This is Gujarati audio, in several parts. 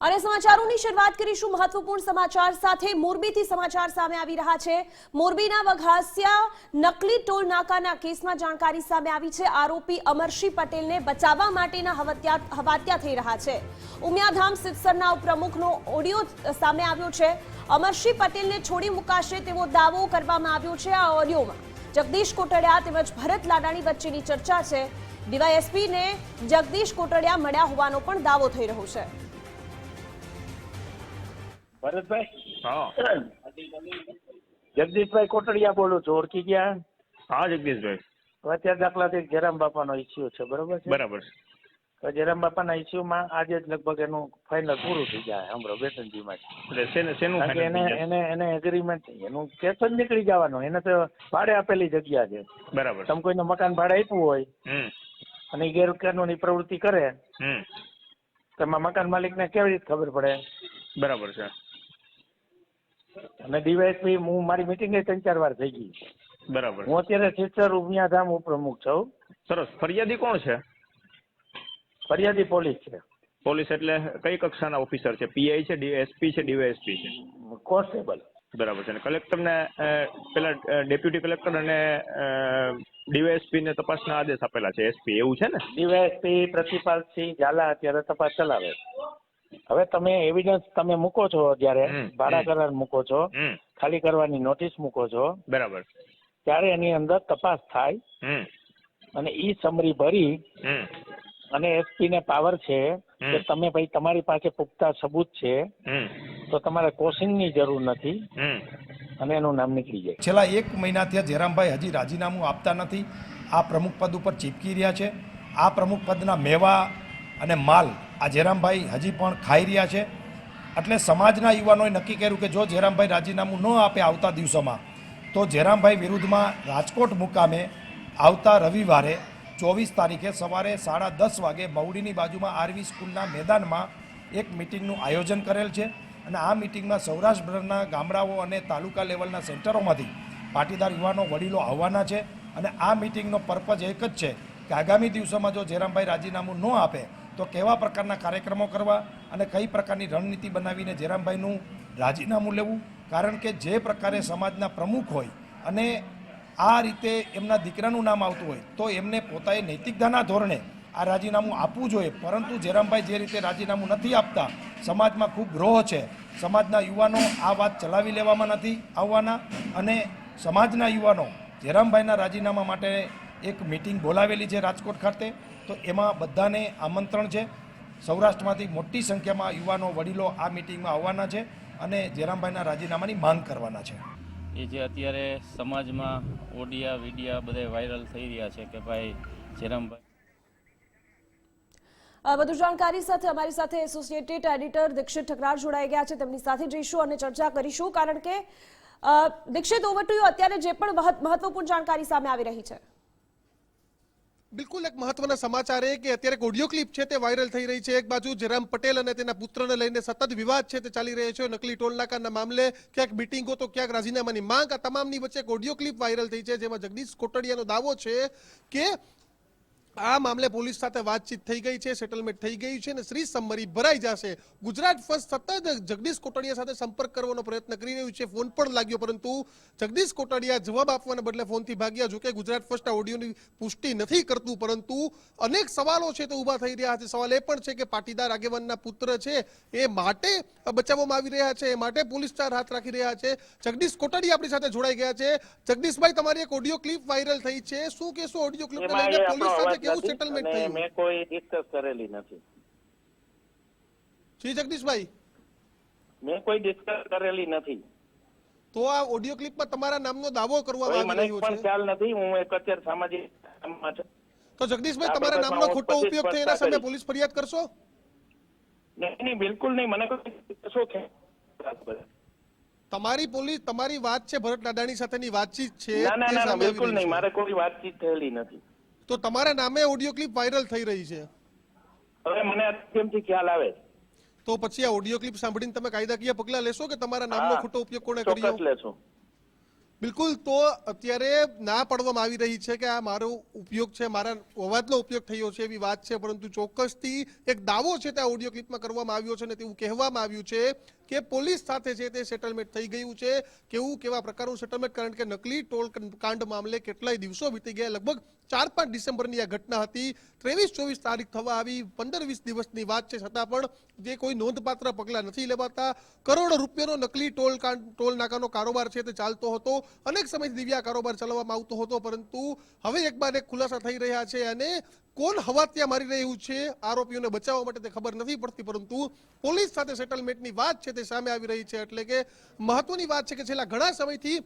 અને સમાચારોની શરૂઆત કરીશું મહત્વપૂર્ણ સમાચાર સાથે. મોરબીથી સમાચાર સામે આવી રહ્યા છે. મોરબીના વઘાસિયા નકલી ટોલ નાકાના કેસમાં જાણકારી સામે આવી છે. આરોપી અમરશી પટેલને બચાવવા માટેના હવાત્યા થઈ રહ્યા છે. ઉમિયાધામ સિત્સરના ઉપપ્રમુખનો ઓડિયો સામે આવ્યો છે. અમરસિંહ પટેલને છોડી મુકાશે તેવો દાવો કરવામાં આવ્યો છે આ ઓડિયોમાં. જગદીશ કોટડિયા તેમજ ભરત લાડાણી વચ્ચેની ચર્ચા છે. ડીવાયએસપીને જગદીશ કોટડિયા મળ્યા હોવાનો પણ દાવો થઈ રહ્યો છે. ભરતભાઈ? હા. જગદીશભાઈ કોટડિયા બોલું છું ઓળખી ગયા? હા જગદીશભાઈ. અત્યારે દાખલા તરીકે જયરામ બાપાનો ઇસ્યુ છે બરોબર છે? બરાબર તો જયરામ બાપાના ઇસ્યુમાં આજે જ લગભગ એનું ફાઇનલ પૂરું થઈ જાય હમરો વેતનજીમાં એટલે એને એને એને એગ્રીમેન્ટ એનું કેસ જ નીકળી જવાનું એને તો ભાડે આપેલી જગ્યા છે. બરાબર. તમે કોઈને મકાન ભાડે આપ્યું હોય અને ગેરકાનૂની પ્રવૃત્તિ કરે હમ. તો મકાન માલિકને કેવી રીતે ખબર પડે? બરાબર છે. અને ડીવાયએસપી હું મારી મિટિંગ ત્રણ ચાર વાર થઈ ગઈ. બરાબર. હું અત્યારે સિસ્ટર ઉમિયાધામ ઉપપ્રમુખ છું. સરસ. ફરિયાદી કોણ છે? ફરિયાદી પોલીસ છે. પોલીસ એટલે કઈ કક્ષાના ઓફિસર છે? પીઆઈ છે ડીએસપી છે ડીવાયએસપી છે? કોન્સ્ટેબલ. બરાબર છે. અને કલેક્ટરને પેલા ડેપ્યુટી કલેક્ટર અને ડીવાયએસપી ને તપાસના આદેશ આપેલા છે. એસપી એવું છે ને? ડીવાયએસપી પ્રતિપાલસિંહ ઝાલા અત્યારે તપાસ ચલાવે હવે તમે એવિડન્સ તમે મૂકો છો જ્યારે ભાડા કરાર મૂકો છો ખાલી કરવાની નોટિસ મૂકો છો બરાબર. ત્યારે એની અંદર તપાસ થાય અને ઈ સમરી ભરી અને એસપી ને પાવર છે કે તમે ભાઈ તમારી પાસે પુખ્તા સબૂત છે તો તમારે કોશિંગની જરૂર નથી હમ. અને એનું નામ નીકળી જાય. છેલ્લા એક મહિનાથી જયરામભાઈ હજી રાજીનામું આપતા નથી. આ પ્રમુખ પદ ઉપર ચીપકી રહ્યા છે. આ પ્રમુખ પદના મેવા અને માલ આ જયરામભાઈ હજી પણ ખાઈ રહ્યા છે. એટલે સમાજના યુવાનોએ નક્કી કર્યું કે જો જયરામભાઈ રાજીનામું ન આપે આવતા દિવસોમાં, તો જયરામભાઈ વિરુદ્ધમાં રાજકોટ મુકામે આવતા રવિવારે ચોવીસ તારીખે સવારે સાડા દસ વાગે મવડીની બાજુમાં આરવી સ્કૂલના મેદાનમાં એક મિટિંગનું આયોજન કરેલ છે અને આ મિટિંગમાં સૌરાષ્ટ્રભરના ગામડાઓ અને તાલુકા લેવલના સેન્ટરોમાંથી પાટીદાર યુવાનો, વડીલો આવવાના છે અને આ મિટિંગનો પર્પઝ એક જ છે કે આગામી દિવસોમાં જો જયરામભાઈ રાજીનામું ન આપે તો કેવા પ્રકારના કાર્યક્રમો કરવા અને કઈ પ્રકારની રણનીતિ બનાવીને જયરામભાઈનું રાજીનામું લેવું? કારણ કે જે પ્રકારે સમાજના પ્રમુખ હોય અને આ રીતે એમના દીકરાનું નામ આવતું હોય, તો એમને પોતાએ નૈતિકતાના ધોરણે આ રાજીનામું આપવું જોઈએ. પરંતુ જયરામભાઈ જે રીતે રાજીનામું નથી આપતા, સમાજમાં ખૂબ રોહ છે. સમાજના યુવાનો આ વાત ચલાવી લેવામાં નથી આવવાના અને સમાજના યુવાનો જયરામભાઈના રાજીનામા માટે એક મિટિંગ બોલાવેલી છે રાજકોટ ખાતે. તો એમાં બધાને આમંત્રણ છે. સૌરાષ્ટ્રમાંથી મોટી સંખ્યામાં યુવાનો વડીલો આ મિટિંગમાં આવવાના છે અને જયરામભાઈના રાજીનામાની માંગ કરવાના છે. એ જે અત્યારે સમાજમાં ઓડિયા વિડિયા બધે વાયરલ થઈ રહ્યા છે કે ભાઈ જયરામભાઈ વધુ જાણકારી સાથે અમારી સાથે એસોસિએટેડ એડિટર દીક્ષિત ઠકરાર જોડાઈ ગયા છે. તેમની સાથે જઈશું અને ચર્ચા કરીશું કારણ કે દીક્ષિત ઓવર ટુ યુ અત્યારે જે પણ મહત્- મહત્વપૂર્ણ જાણકારી સામે આવી રહી છે. બિલકુલ એક મહત્વના સમાચાર એ કે અત્યારે એક ઓડિયો ક્લિપ છે તે વાયરલ થઈ રહી છે. એક બાજુ જયરામ પટેલ અને તેના પુત્રને લઈને સતત વિવાદ છે તે ચાલી રહ્યો છે. નકલી ટોલનાકાના મામલે ક્યાંક મિટિંગો તો ક્યાંક રાજીનામાની માંગ. આ તમામની વચ્ચે એક ઓડિયો ક્લિપ વાયરલ થઈ છે જેમાં જગદીશ કોટડિયાનો દાવો છે કે આ મામલે પોલીસ સાથે વાતચીત થઈ ગઈ છે સેટલમેન્ટ થઈ ગઈ છે અને શ્રી સમરી ભરાઈ જશે. ગુજરાત ફર્સ્ટ સતત જગદીશ કોટડિયા સાથે સંપર્ક કરવાનો પ્રયત્ન કરી રહ્યું છે. ફોન પણ લાગ્યો પરંતુ જગદીશ કોટડિયા જવાબ આપવાને બદલે ફોનથી ભાગ્યા જોકે ગુજરાત ફર્સ્ટ આ ઓડિયોની પુષ્ટિ નથી કરતું પરંતુ અનેક સવાલો છે તે ઊભા થઈ રહ્યા છે. સવાલ એ પણ છે કે પાટીદાર આગેવાનના પુત્ર છે એ માટે બચાવવામાં આવી રહ્યા છે એ માટે પોલીસ ચાર હાથ રાખી રહ્યા છે. જગદીશ કોટડિયા આપણી સાથે જોડાઈ ગયા છે. જગદીશભાઈ તમારી એક ઓડિયો ક્લિપ વાયરલ થઈ છે. શું કહેશો? ઓડિયો ક્લિપ લઈને પોલીસ સાથે કેવું સેટલમેન્ટ થયું. મેં કોઈ ડિસ્કસ કરેલી નથી. શ્રી જગદીશભાઈ? મેં કોઈ ડિસ્કસ કરેલી નથી. તો આ ઓડિયો ક્લિપમાં તમારા નામનો દાવો કરવામાં મને આવી રહ્યો પણ છે. ખ્યાલ નથી હું એક અત્યારે સામાજિક. તો જગદીશભાઈ તમારા નામનો ખોટો ઉપયોગ થયો એના સામે પોલીસ ફરિયાદ કરશો? નહીં નહીં બિલકુલ નહીં. મને કોઈ શું ખ્યાલ તમારી પોલીસ તમારી વાત છે ભરત લાડાણી સાથેની વાતચીત છે ના ના બિલકુલ નહીં. મારે કોઈ વાતચીત થયેલી નથી. તો તમારા નામે ઓડિયો ક્લિપ વાયરલ થઈ રહી છે. હવે મને કેમથી ખ્યાલ આવે તો પછી આ ઓડિયો ક્લિપ સાંભળીને તમે કાયદાકીય પગલા લેશો કે તમારા નામનો ખોટો ઉપયોગ કોણે કર્યો? લેશું. બિલકુલ તો અત્યારે ના પાડવામાં આવી રહી છે કે આ મારો ઉપયોગ છે મારા અવાજનો ઉપયોગ થયો છે એવી વાત છે પરંતુ ચોક્કસથી એક દાવો છે તે ઓડિયો ક્લિપમાં કરવામાં આવ્યો છે અને તેવું કહેવામાં આવ્યું છે કે પોલીસ સાથે છે તે સેટલમેન્ટ થઈ ગયું છે કેવું કેવા પ્રકારનું સેટલમેન્ટ કારણ કે નકલી ટોલ કાંડ મામલે કેટલાય દિવસો વીતી ગયા. લગભગ ચાર પાંચ ડિસેમ્બરની આ ઘટના હતી. ત્રેવીસ ચોવીસ તારીખ થવા આવી. પંદર વીસ દિવસની વાત છે. છતાં પણ જે કોઈ નોંધપાત્ર પગલાં નથી લેવાતા. કરોડો રૂપિયાનો નકલી ટોલ ટોલ નાકાનો કારોબાર છે તે ચાલતો હતો. અનેક સમયથી દિવ્યા કારોબાર ચલાવવામાં આવતો હતો, પરંતુ હવે એક બાદ એક ખુલાસા થઈ રહ્યા છે અને કોણ ત્યાં મારી રહ્યું છે? આરોપીઓને બચાવવા માટે તે ખબર નથી પડતી, પરંતુ પોલીસ સાથે સેટલમેન્ટની વાત છે તે સામે આવી રહી છે. એટલે કે મહત્વની વાત છે કે છેલ્લા ઘણા સમયથી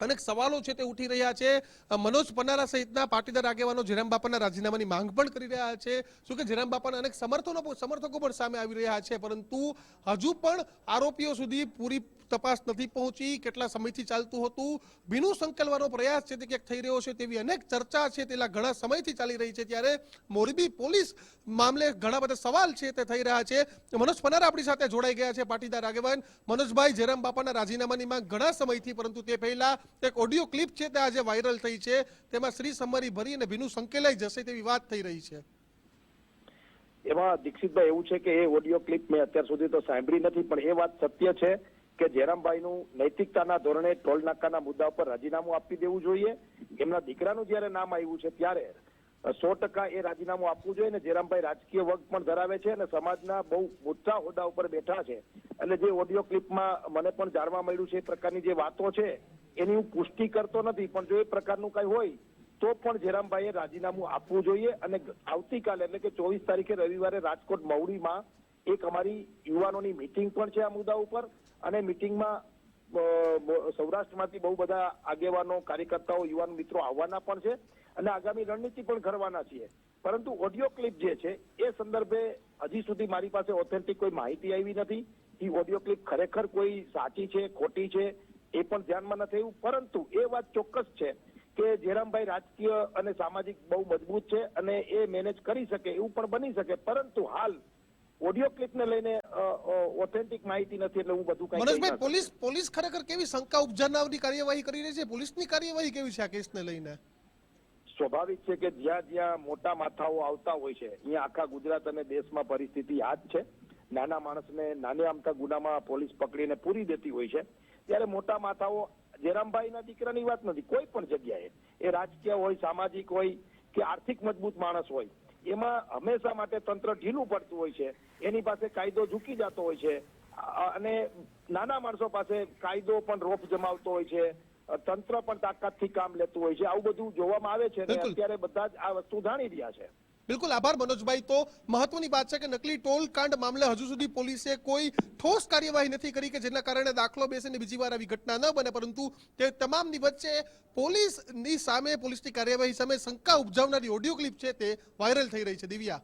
અનેક સવાલો છે તે ઉઠી રહ્યા છે. મનોજ પન્નારા સહિતના પાટીદાર આગેવાનો જીરામ બાપાના રાજીનામાની માંગ પણ કરી રહ્યા છે. શું કે જયરામ બાપાના અનેક સમર્થનો સમર્થકો પણ સામે આવી રહ્યા છે. પરંતુ હજુ પણ આરોપીઓ સુધી પૂરી તપાસ નથી પહોંચી, કેટલા સમયથી ચાલતું હતું? ભીનું સંકલવાનો પ્રયાસ છે તે ક્યાંક થઈ રહ્યો છે તેવી અનેક ચર્ચા છે તેલા ઘણા સમયથી ચાલી રહી છે ત્યારે મોરબી પોલીસ મામલે ઘણા બધા સવાલ છે તે થઈ રહ્યા છે. મનોજ પનારા આપણી સાથે જોડાઈ ગયા છે, પાટીદાર આગેવાન મનોજભાઈ જયરામ બાપાના રાજીનામાની માંગ ઘણા સમયથી, પરંતુ તે પહેલા એક ઓડિયો ક્લિપ છે તે આજે વાયરલ થઈ છે. તેમાં શ્રી સમરી ભરી અને ભીનું સંકેલાઈ જશે તેવી વાત થઈ રહી છે. એમાં દીક્ષિતભાઈ એવું છે કે એ ઓડિયો ક્લિપ મેં અત્યાર સુધી તો સાંભળી નથી, પણ એ વાત સત્ય છે. કે જયરામભાઈનું નૈતિકતાના ધોરણે ટોલ નાકાના મુદ્દા ઉપર રાજીનામું આપી દેવું જોઈએ. એમના દીકરાનું જ્યારે નામ આવ્યું છે ત્યારે સો ટકા એ રાજીનામું આપવું જોઈએ ને જયરામભાઈ રાજકીય વર્ગ પણ ધરાવે છે અને સમાજના બહુ મોટા હોદ્દા ઉપર બેઠા છે. એટલે જે ઓડિયો ક્લિપમાં મને પણ જાણવા મળ્યું છે એ પ્રકારની જે વાતો છે, એની હું પુષ્ટિ કરતો નથી. પણ જો એ પ્રકારનું કઈ હોય, તો પણ જયરામભાઈએ રાજીનામું આપવું જોઈએ. અને આવતીકાલે એટલે કે ચોવીસ તારીખે રવિવારે રાજકોટ મવડીમાં એક અમારી યુવાનોની મિટિંગ પણ છે આ મુદ્દા ઉપર. અને મિટિંગમાં સૌરાષ્ટ્રમાંથી બહુ બધા આગેવાનો, કાર્યકર્તાઓ, યુવાન મિત્રો આવવાના પણ છે. અને આગામી રણનીતિ પણ ઘડવાના છીએ. પરંતુ ઓડિયો ક્લિપ જે છે, એ સંદર્ભે હજી સુધી મારી પાસે ઓથેન્ટિક કોઈ માહિતી આવી નથી. એ ઓડિયો ક્લિપ ખરેખર કોઈ સાચી છે, ખોટી છે, એ પણ ધ્યાનમાં નથી આવ્યું. પરંતુ એ વાત ચોક્કસ છે કે જયરામભાઈ રાજકીય અને સામાજિક બહુ મજબૂત છે અને એ મેનેજ કરી શકે એવું પણ બની શકે. પરંતુ હાલ ઓડિયો ક્લિપને લઈને ઓથેન્ટિક માહિતી નથી એટલે હું બધું કઈ મનોજભાઈ પોલીસ પોલીસ ખરેખર કેવી શંકા ઉપજાવનારી કાર્યવાહી કરી રહી છે? પોલીસની કાર્યવાહી કેવી છે આ કેસને લઈને? સ્વાભાવિક છે કે જ્યાં જ્યાં મોટા માથાઓ આવતા હોય છે અહીંયા આખા ગુજરાત અને દેશમાં પરિસ્થિતિ આ જ છે. નાના માણસને નાને આમતા ગુનામાં પોલીસ પકડીને પૂરી દેતી હોય છે. ત્યારે મોટા માથાઓ જયરામભાઈના દીકરાની વાત નથી કોઈ પણ જગ્યાએ. એ રાજકીય હોય સામાજિક હોય કે આર્થિક મજબૂત માણસ હોય એમાં હંમેશા માટે તંત્ર ઢીલું પડતું હોય છે. એની પાસે કાયદો ઝૂકી જતો હોય છે. અને નાના માણસો પાસે કાયદો પણ રોફ જમાવતો હોય છે. તંત્ર પણ તાકાતથી કામ લેતું હોય છે. આવું બધું જોવામાં આવે છે અને અત્યારે બધા જ આ વસ્તુ જાણી રહ્યા છે. બિલકુલ આભાર, મનોજભાઈ. તો મહત્વની વાત છે કે નકલી ટોલ કાંડ મામલે હજુ સુધી પોલીસે કોઈ ઠોસ કાર્યવાહી નથી કરી કે જેના કારણે દાખલો બેસીને બીજી વાર આવી ઘટના ન બને. પરંતુ તે તમામની વચ્ચે પોલીસની સામે, પોલીસની કાર્યવાહી સામે શંકા ઉપજાવનારી ઓડિયો ક્લિપ છે તે વાયરલ થઈ રહી છે. દિવ્યા.